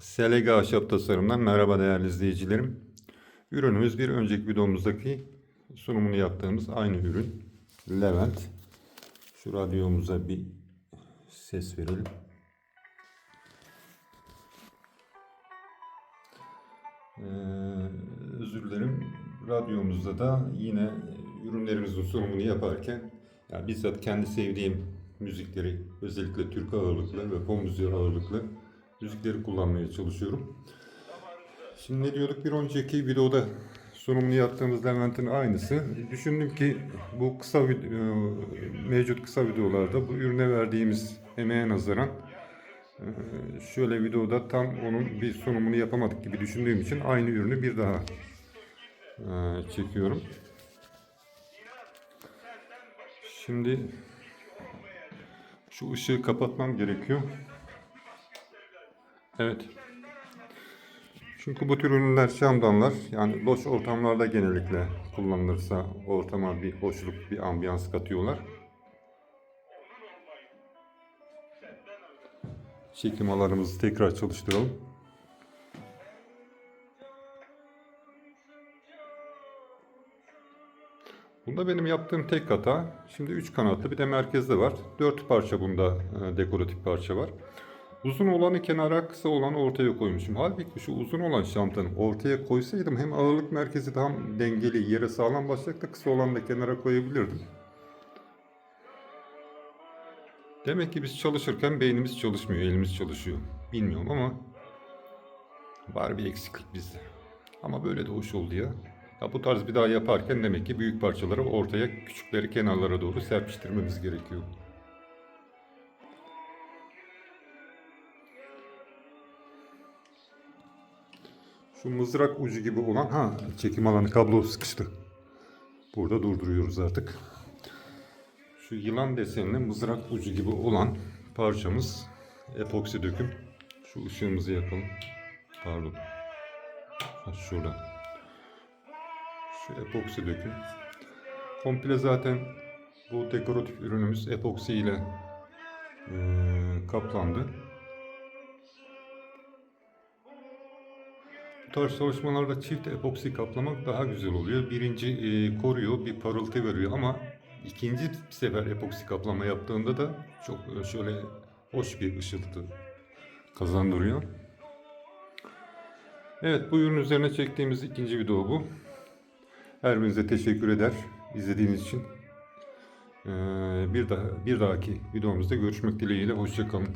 SLG Ahşap Tasarım'dan merhaba değerli izleyicilerim. Ürünümüz bir önceki videomuzdaki sunumunu yaptığımız aynı ürün. Levent. Şu radyomuza bir ses verelim. Ee, özür dilerim. Radyomuzda da yine ürünlerimizin sunumunu yaparken ya bizzat kendi sevdiğim müzikleri özellikle Türk ağırlıklı ve pop müziği ağırlıklı müzikleri kullanmaya çalışıyorum. Şimdi ne diyorduk bir önceki videoda sunumunu yaptığımız Levent'in aynısı. Düşündüm ki bu kısa video, mevcut kısa videolarda bu ürüne verdiğimiz emeğe nazaran e, şöyle videoda tam onun bir sunumunu yapamadık gibi düşündüğüm için aynı ürünü bir daha e, çekiyorum. Şimdi şu ışığı kapatmam gerekiyor. Evet. Çünkü bu tür ürünler şamdanlar yani loş ortamlarda genellikle kullanılırsa ortama bir hoşluk, bir ambiyans katıyorlar. Çekim alanımızı tekrar çalıştıralım. Bunda benim yaptığım tek hata. Şimdi 3 kanatlı bir de merkezde var. 4 parça bunda e, dekoratif parça var. Uzun olanı kenara, kısa olanı ortaya koymuşum. Halbuki şu uzun olan şamtanı ortaya koysaydım hem ağırlık merkezi tam dengeli, yere sağlam basacaktı. Kısa olanı da kenara koyabilirdim. Demek ki biz çalışırken beynimiz çalışmıyor, elimiz çalışıyor. Bilmiyorum ama var bir eksiklik bizde. Ama böyle de hoş oldu ya. Ya bu tarz bir daha yaparken demek ki büyük parçaları ortaya, küçükleri kenarlara doğru serpiştirmemiz gerekiyor. Şu mızrak ucu gibi olan ha çekim alanı kablo sıkıştı. Burada durduruyoruz artık. Şu yılan desenli mızrak ucu gibi olan parçamız epoksi döküm. Şu ışığımızı yakalım. Pardon. Ha, şurada. Şu epoksi döküm. Komple zaten bu dekoratif ürünümüz epoksi ile eee, kaplandı. Bu tarz çalışmalarda çift epoksi kaplamak daha güzel oluyor. Birinci e, koruyor, bir parıltı veriyor ama ikinci sefer epoksi kaplama yaptığında da çok e, şöyle hoş bir ışıltı kazandırıyor. Evet bu ürün üzerine çektiğimiz ikinci video bu. Her birinize teşekkür eder izlediğiniz için. Ee, bir daha bir dahaki videomuzda görüşmek dileğiyle hoşçakalın.